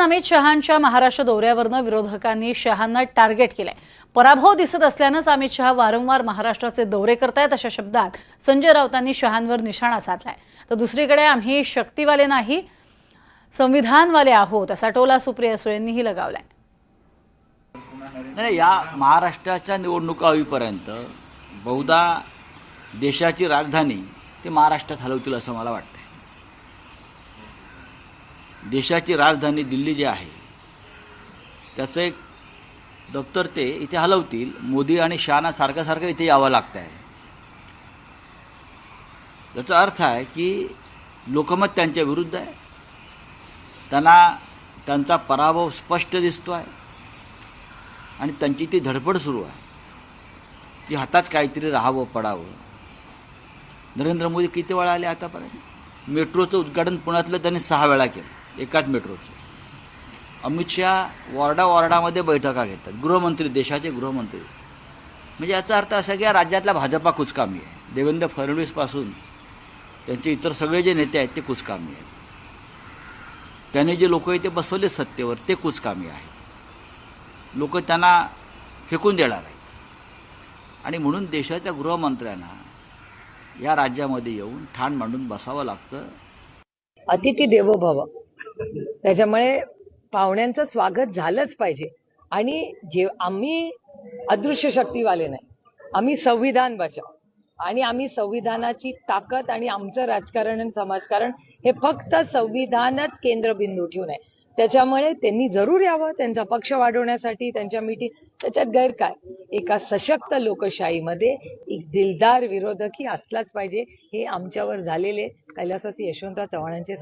दरम्यान अमित शहांच्या महाराष्ट्र दौऱ्यावरनं विरोधकांनी शहांना टार्गेट केलंय. पराभव दिसत असल्यानंच अमित शहा वारंवार महाराष्ट्राचे दौरे करतायत अशा शब्दात संजय राऊतांनी शहांवर निशाणा साधलाय. तर दुसरीकडे आम्ही शक्तीवाले नाही संविधानवाले आहोत असा टोला सुप्रिया सुळेंनीही लगावलाय. नाही या महाराष्ट्राच्या निवडणुका होईपर्यंत बहुधा देशाची राजधानी ते महाराष्ट्रात हलवतील असं मला वाटतं देशाची राजधानी दिल्ली जी आहे त्याचं एक दप्तर ते इथे हलवतील. मोदी आणि शहाना सारखं सारखं इथे यावं लागतं आहे याचा अर्थ आहे की लोकमत त्यांच्या विरुद्ध आहे. त्यांना त्यांचा पराभव स्पष्ट दिसतो आहे आणि त्यांची ती धडपड सुरू आहे. की हातात काहीतरी राहावं पडावं. नरेंद्र मोदी किती वेळा आले आतापर्यंत? मेट्रोचं उद्घाटन पुण्यातलं त्यांनी सहा वेळा केलं. एकाच मेट्रोचं. अमित शहा वॉर्डा वॉर्डामध्ये बैठका घेतात. गृहमंत्री देशाचे गृहमंत्री. म्हणजे याचा अर्थ असा की या राज्यातला भाजपा कुचकामी आहे. देवेंद्र फडणवीसपासून त्यांचे इतर सगळे जे नेते आहेत ते कुचकामी आहेत. त्याने जे लोक इथे बसवले सत्तेवर ते कुचकामी आहेत. लोक त्यांना फेकून देणार आहेत. आणि म्हणून देशाच्या गृहमंत्र्यांना या राज्यामध्ये येऊन ठाण मांडून बसावं लागतं. अतिथी देवो भव त्याच्यामुळे पाहुण्यांचं स्वागत झालंच पाहिजे. आणि जे आम्ही अदृश्य शक्तीवाले नाही आम्ही संविधान बचाव. आणि आम्ही संविधानाची ताकद आणि आमचं राजकारण आणि समाजकारण हे फक्त संविधानच केंद्रबिंदू ठेवून आहे. त्याच्यामुळे त्यांनी जरूर यावं त्यांचा पक्ष वाढवण्यासाठी त्यांच्या मिटिंग त्याच्यात गैर काय एका सशक्त लोकशाहीमध्ये एक दिलदार विरोधकही असलाच पाहिजे हे आमच्यावर झालेले कैलासवासी यशवंतराव चव्हाणांचे